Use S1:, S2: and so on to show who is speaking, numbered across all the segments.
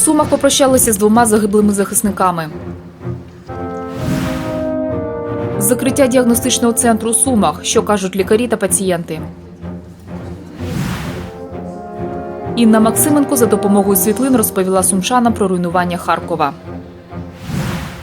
S1: Сумах попрощалися з двома загиблими захисниками. Закриття діагностичного центру у Сумах. Що кажуть лікарі та пацієнти. Інна Максименко за допомогою світлин розповіла сумчанам про руйнування Харкова.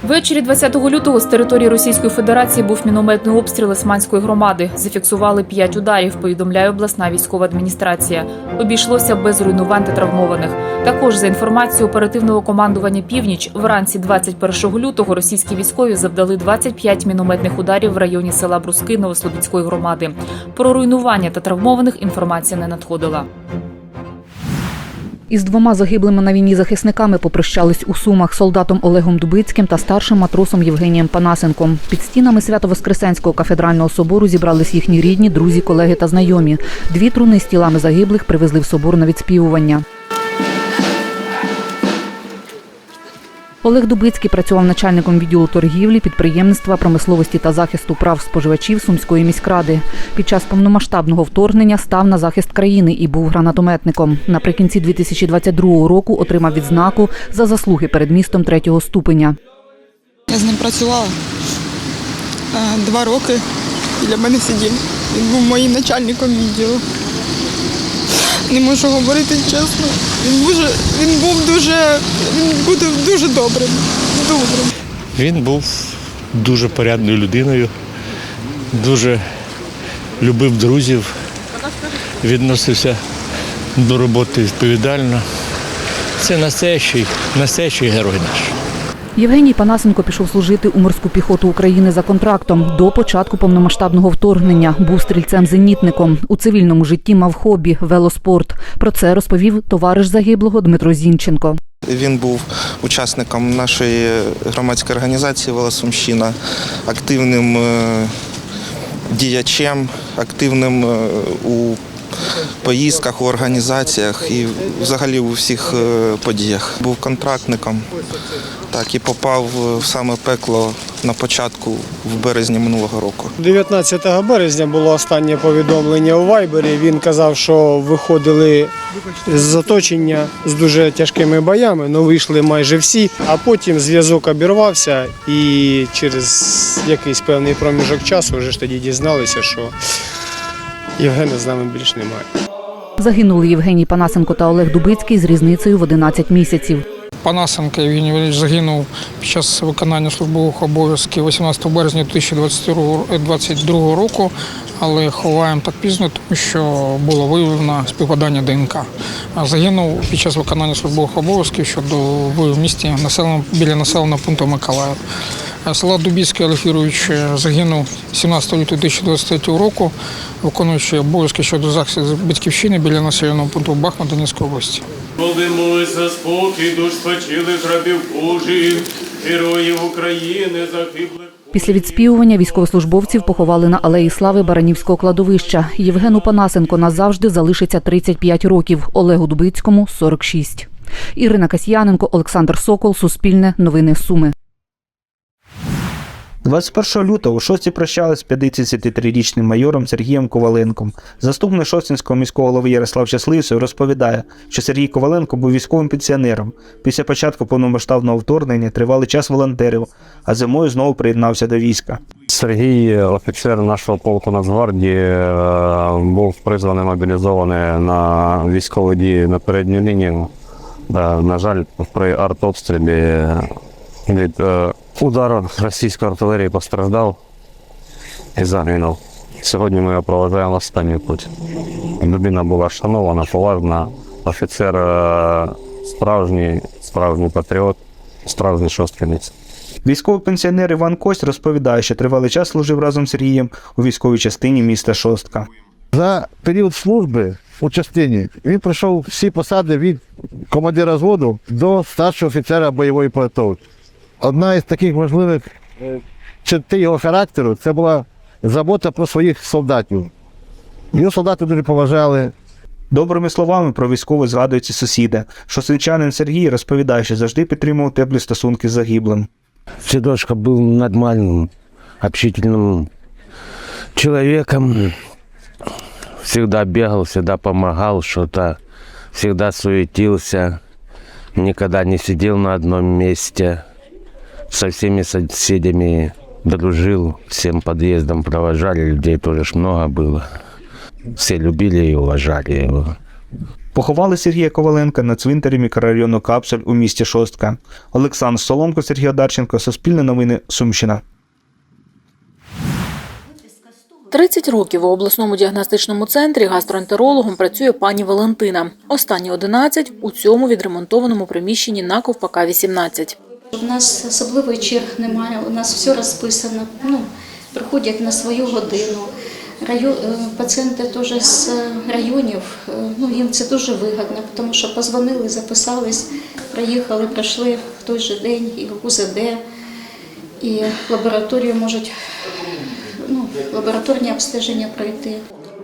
S1: Ввечері 20 лютого з території Російської Федерації був мінометний обстріл Османської громади. Зафіксували п'ять ударів. Повідомляє обласна військова адміністрація. Обійшлося без руйнувань та травмованих. Також за інформацією оперативного командування Північ, вранці 21 лютого російські військові завдали 25 мінометних ударів в районі села Бруски Новослобідської громади. Про руйнування та травмованих інформація не надходила.
S2: Із двома загиблими на війні захисниками попрощались у Сумах солдатом Олегом Дубицьким та старшим матросом Євгенієм Панасенком. Під стінами Свято-Воскресенського кафедрального собору зібрались їхні рідні, друзі, колеги та знайомі. Дві труни з тілами загиблих привезли в собор на відспівування. Олег Дубицький працював начальником відділу торгівлі, підприємництва, промисловості та захисту прав споживачів Сумської міськради. Під час повномасштабного вторгнення став на захист країни і був гранатометником. Наприкінці 2022 року отримав відзнаку за заслуги перед містом третього ступеня.
S3: Я з ним працювала е, два роки. Біля мене сидів. Він був моїм начальником відділу. Не можу говорити чесно. Він дуже, він був дуже, він буде дуже добрим. Добрим.
S4: Він був дуже порядною людиною, дуже любив друзів, відносився до роботи відповідально. Це настоящий, настоящий герой наш.
S2: Євгеній Панасенко пішов служити у морську піхоту України за контрактом. До початку повномасштабного вторгнення був стрільцем-зенітником. У цивільному житті мав хобі велоспорт. Про це розповів товариш загиблого Дмитро Зінченко.
S5: Він був учасником нашої громадської організації Велосумщина, активним е, діячем, активним е, у поїздках, у організаціях і взагалі у всіх е, подіях. Був контрактником, так і попав в саме пекло на початку в березні минулого року.
S6: 19 березня було останнє повідомлення у Вайбері. Він казав, що виходили з оточення з дуже тяжкими боями, але вийшли майже всі. А потім зв'язок обірвався, і через якийсь певний проміжок часу вже ж тоді дізналися, що Євгена з нами більш немає.
S2: Загинули Євгеній Панасенко та Олег Дубицький з різницею в 11 місяців.
S7: Панасенко Євгеній Валерійович загинув під час виконання службових обов'язків 18 березня 2022 року, але ховаємо так пізно, тому що було виявлено співпадання ДНК. Загинув під час виконання службових обов'язків щодо в місті населеного біля населеного пункту Миколаїв. Села Дубіцький Олег загинув 17 лютого 2023 року, виконуючи обов'язки щодо захисту батьківщини біля населеного пункту Бахмут Донецької області.
S8: Молимось за спокій душ спочилих рабів Божих, героїв України, загиблих.
S2: Після відспівування військовослужбовців поховали на алеї слави Баранівського кладовища. Євгену Панасенко назавжди залишиться 35 років, Олегу Дубицькому 46. Ірина Касьяненко, Олександр Сокол, Суспільне, Новини Суми.
S9: 21 лютого у шості прощались з 53-річним майором Сергієм Коваленком. Заступник Шостинського міського голови Ярослав Щасливцев розповідає, що Сергій Коваленко був військовим пенсіонером. Після початку повномасштабного вторгнення тривалий час волонтерів, а зимою знову приєднався до війська.
S10: Сергій, офіцер нашого полку Нацгвардії, е, був призваний мобілізований на військові дії на передню лінію. Е, На жаль, при артобстрілі від е, удару російської артилерії постраждав і загинув. Сьогодні ми його проважаємо останній путь. Людина була шанована, поважна, офіцер е, справжній, справжній патріот, справжній шосткинець.
S9: Військовий пенсіонер Іван Кость розповідає, що тривалий час служив разом з Сергієм у військовій частині міста Шостка.
S11: За період служби у частині він пройшов всі посади від командира зводу до старшого офіцера бойової підготовки Одна із таких важливих е, черти його характеру це була забота про своїх солдатів. Його солдати дуже поважали,
S9: Добрими словами про військових згадуються сусіди. Шосинчанин Сергій розповідає, що завжди підтримував теплі стосунки з загиблим.
S12: Федошка был нормальным, общительным человеком. Всегда бегал, всегда помогал что-то, всегда суетился. никогда не сидел на одном месте. Со всеми соседями дружил, всем подъездом провожали, людей тоже ж много было. Все любили и уважали его.
S9: Поховали Сергія Коваленка на цвинтарі мікрорайону Капсуль у місті Шостка. Олександр Соломко, Сергій Одарченко, Суспільне новини, Сумщина.
S1: 30 років у обласному діагностичному центрі гастроентерологом працює пані Валентина. Останні 11 у цьому відремонтованому приміщенні на Ковпака 18.
S13: У нас особливої черг немає, у нас все розписано. Ну, приходять на свою годину. Район, е, пацієнти теж з районів, е, ну, їм це дуже вигідно, тому що позвонили, записались, приїхали, пройшли в той же день і УЗД, і лабораторію можуть ну, лабораторні обстеження пройти.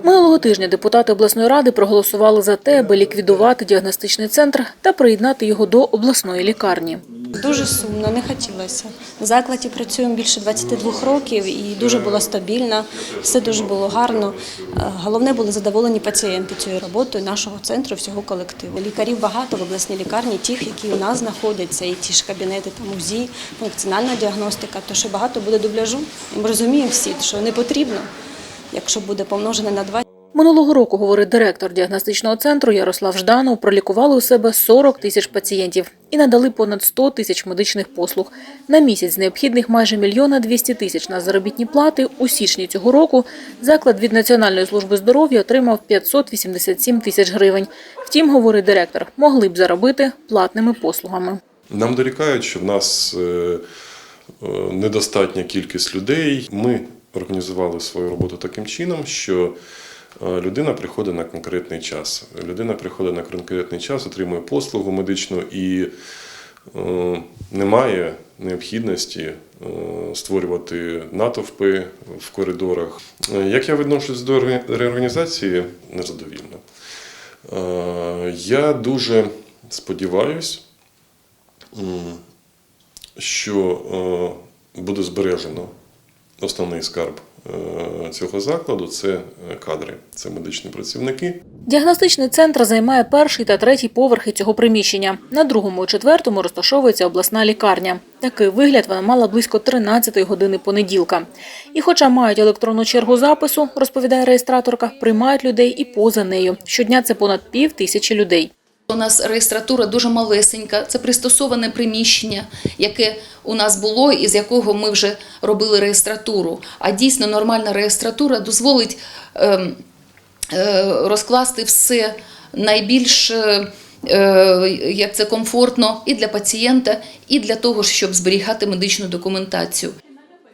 S1: Минулого тижня депутати обласної ради проголосували за те, аби ліквідувати діагностичний центр та приєднати його до обласної лікарні.
S14: Дуже сумно, не хотілося. В закладі працюємо більше 22 років і дуже було стабільно, все дуже було гарно. Е, Головне були задоволені пацієнти цією роботою нашого центру, всього колективу. Лікарів багато в обласній лікарні, тих, які у нас знаходяться, і ті ж кабінети там УЗІ, функціональна діагностика, то що багато буде дубляжу. Ми розуміємо всі, що не потрібно, якщо буде помножене на два.
S1: Минулого року, говорить директор діагностичного центру Ярослав Жданов, пролікували у себе 40 тисяч пацієнтів і надали понад 100 тисяч медичних послуг. На місяць з необхідних майже мільйона 200 тисяч на заробітні плати у січні цього року заклад від Національної служби здоров'я отримав 587 тисяч гривень. Втім, говорить директор, могли б заробити платними послугами.
S15: Нам дорікають, що в нас е, е, недостатня кількість людей. Ми організували свою роботу таким чином, що е, людина приходить на конкретний час. Людина приходить на конкретний час, отримує послугу медичну і е, немає необхідності е, створювати натовпи в коридорах. Як я відношусь до реорганізації, незадовільно. Я дуже сподіваюсь, що буде збережено основний скарб е, цього закладу це е, кадри, це медичні працівники.
S1: Діагностичний центр займає перший та третій поверхи цього приміщення. На другому і четвертому розташовується обласна лікарня. Такий вигляд вона мала близько 13 години понеділка. І хоча мають електронну чергу запису, розповідає реєстраторка, приймають людей і поза нею. Щодня це понад пів тисячі людей.
S16: У нас реєстратура дуже малесенька. Це пристосоване приміщення, яке у нас було, і з якого ми вже робили реєстратуру. А дійсно нормальна реєстратура дозволить ем, е, розкласти все найбільш е, е, як це комфортно і для пацієнта, і для того, щоб зберігати медичну документацію.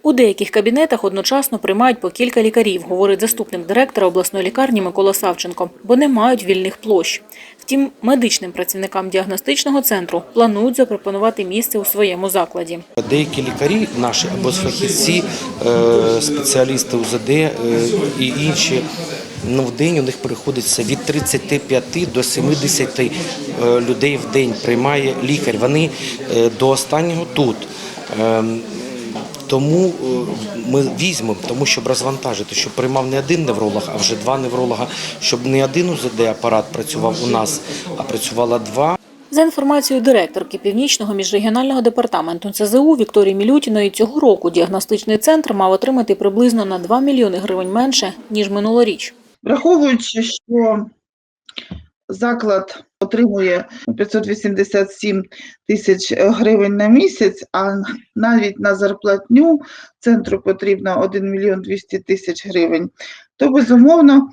S1: У деяких кабінетах одночасно приймають по кілька лікарів, говорить заступник директора обласної лікарні Микола Савченко, бо не мають вільних площ. Втім, медичним працівникам діагностичного центру планують запропонувати місце у своєму закладі.
S17: Деякі лікарі наші або фахівці, е, спеціалісти УЗД е, і інші. Ну, в день у них приходиться від 35 до 70 е, людей в день приймає лікар. Вони до останнього тут. Тому е, ми візьмемо, тому щоб розвантажити, щоб приймав не один невролог, а вже два невролога, щоб не один УЗД апарат працював у нас, а працювало два.
S1: За інформацією директорки Північного міжрегіонального департаменту ЦЗУ Вікторії Мілютіної, цього року діагностичний центр мав отримати приблизно на 2 мільйони гривень менше, ніж минулоріч.
S18: Враховуючи, що заклад отримує 587 тисяч гривень на місяць, а навіть на зарплатню центру потрібно 1 мільйон 200 тисяч гривень, то безумовно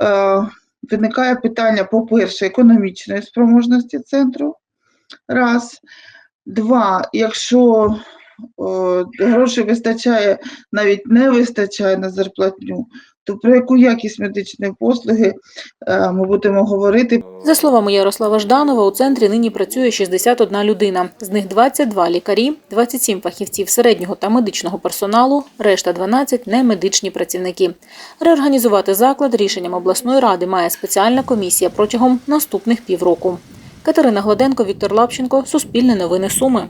S18: е, виникає питання, по-перше, економічної спроможності центру. Раз. Два, якщо грошей вистачає, навіть не вистачає на зарплатню, то про яку якість медичної послуги е, ми будемо говорити?
S1: За словами Ярослава Жданова, у центрі нині працює 61 людина. З них 22 лікарі, 27 фахівців середнього та медичного персоналу, решта 12 – немедичні працівники. Реорганізувати заклад рішенням обласної ради має спеціальна комісія протягом наступних півроку. Катерина Гладенко, Віктор Лапченко, Суспільне новини Суми.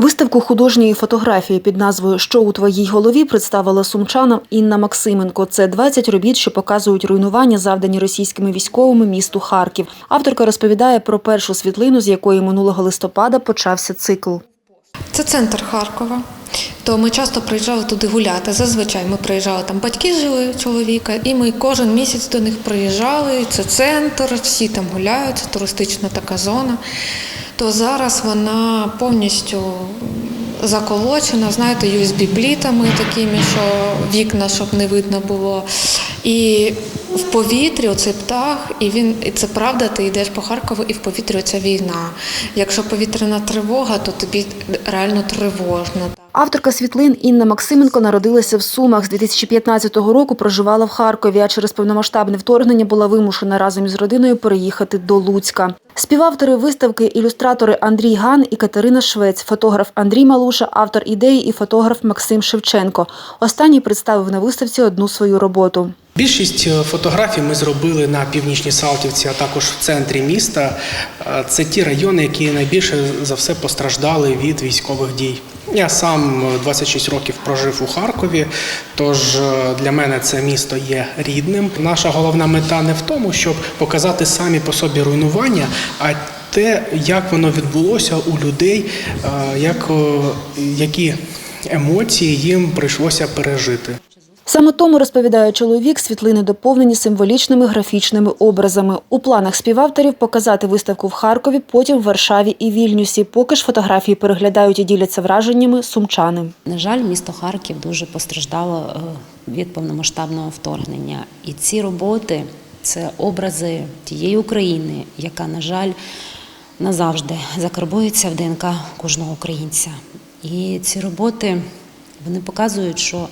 S19: Виставку художньої фотографії під назвою Що у твоїй голові представила сумчанам Інна Максименко. Це 20 робіт, що показують руйнування, завдані російськими військовими місту Харків. Авторка розповідає про першу світлину, з якої минулого листопада почався цикл.
S20: Це центр Харкова. То ми часто приїжджали туди гуляти. Зазвичай ми приїжджали там батьки жили чоловіка, і ми кожен місяць до них приїжджали. Це центр, всі там гуляють, туристична така зона. То зараз вона повністю заколочена, знаєте, USB-плітами такими, що вікна, щоб не видно було. І в повітрі оцей птах, і він і це правда, ти йдеш по Харкову, і в повітрі оця війна. Якщо повітряна тривога, то тобі реально тривожно.
S19: Авторка світлин Інна Максименко народилася в Сумах. З 2015 року проживала в Харкові, а через повномасштабне вторгнення була вимушена разом із родиною переїхати до Луцька. Співавтори виставки ілюстратори Андрій Ган і Катерина Швець, фотограф Андрій Малуша, автор ідеї і фотограф Максим Шевченко. Останній представив на виставці одну свою роботу.
S21: Більшість е, фотографій ми зробили на північній Салтівці, а також в центрі міста. Е, Це ті райони, які найбільше за все постраждали від військових дій. Я сам е, 26 років прожив у Харкові, тож е, для мене це місто є рідним. Наша головна мета не в тому, щоб показати самі по собі руйнування, а те, як воно відбулося у людей, е, як, які емоції їм прийшлося пережити.
S19: Саме тому розповідає чоловік, світлини доповнені символічними графічними образами. У планах співавторів показати виставку в Харкові, потім в Варшаві і Вільнюсі. Поки ж фотографії переглядають і діляться враженнями сумчани.
S22: На жаль, місто Харків дуже постраждало е, від повномасштабного вторгнення. І ці роботи це образи тієї України, яка, на жаль, назавжди закарбується в ДНК кожного українця. І ці роботи вони показують, що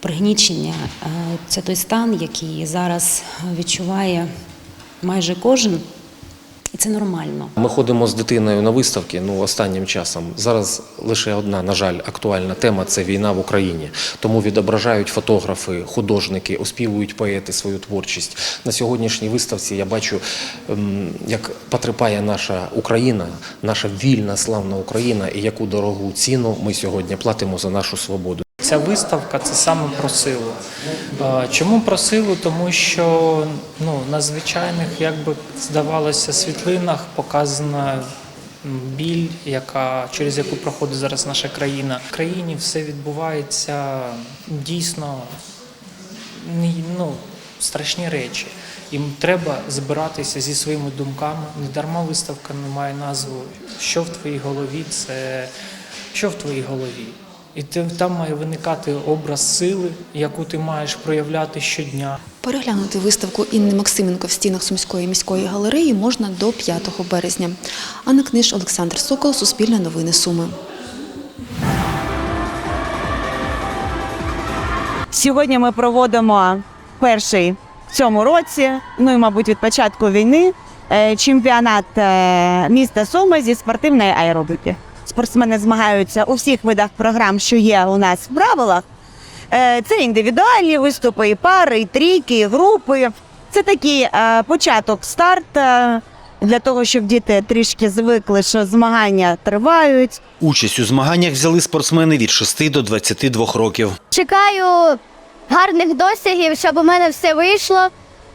S22: пригнічення е, це той стан, який зараз відчуває майже кожен, і це нормально.
S23: Ми ходимо з дитиною на виставки. Ну останнім часом зараз лише одна, на жаль, актуальна тема це війна в Україні. Тому відображають фотографи, художники, оспівують поети свою творчість. На сьогоднішній виставці я бачу, ем, як потрапляє наша Україна, наша вільна, славна Україна, і яку дорогу ціну ми сьогодні платимо за нашу свободу.
S24: Ця виставка це саме про силу. Чому про силу? Тому що ну, на звичайних, як би здавалося, світлинах показана біль, яка, через яку проходить зараз наша країна. В країні все відбувається дійсно ну, страшні речі. Їм треба збиратися зі своїми думками. Недарма виставка не має назву Що в твоїй голові? Це що в твоїй голові? І ти- там має виникати образ сили, яку ти маєш проявляти щодня.
S19: Переглянути виставку Інни Максименко в стінах Сумської міської галереї можна до 5 березня. Анна Книж, Олександр Сокол, Суспільне новини Суми.
S25: Сьогодні ми проводимо перший в цьому році, ну і, мабуть, від початку війни, е, чемпіонат е, міста Суми зі спортивної аеробіки. Спортсмени змагаються у всіх видах програм, що є у нас в правилах. Е, Це індивідуальні виступи, і пари, і трійки, і групи. Це такий е, початок, старт е, для того, щоб діти трішки звикли, що змагання тривають.
S26: Участь у змаганнях взяли спортсмени від 6 до 22 років.
S27: Чекаю гарних досягів, щоб у мене все вийшло,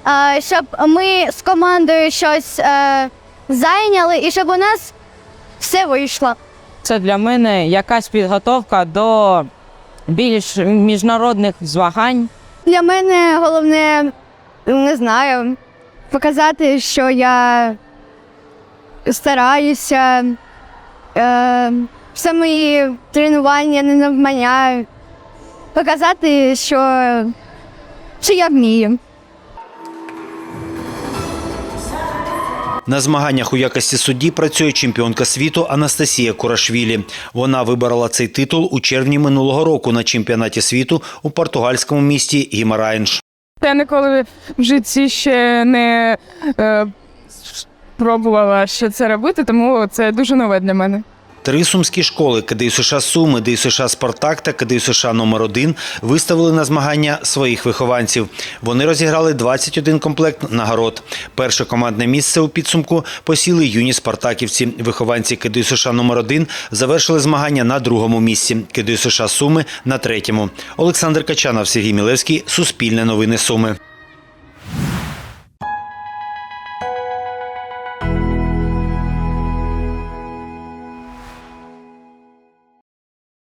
S27: е, щоб ми з командою щось е, зайняли і щоб у нас все вийшло.
S28: Це для мене якась підготовка до більш міжнародних змагань.
S27: Для мене головне, не знаю, показати, що я стараюся, е, все мої тренування не навмання, показати, що, що я вмію.
S26: На змаганнях у якості судді працює чемпіонка світу Анастасія Курашвілі. Вона виборола цей титул у червні минулого року на чемпіонаті світу у португальському місті Гімараїнш.
S29: Я ніколи в житті ще не е, пробувала ще це робити, тому це дуже нове для мене.
S26: Три сумські школи КДЮ США Суми, ДЮ США Спартак та КДЮ США номер 1 виставили на змагання своїх вихованців. Вони розіграли 21 комплект нагород. Перше командне місце у підсумку посіли юні спартаківці. Вихованці КДЮ США номер 1 завершили змагання на другому місці. КДЮ США Суми на третьому. Олександр Качанов, Сергій Мілевський, Суспільне новини Суми.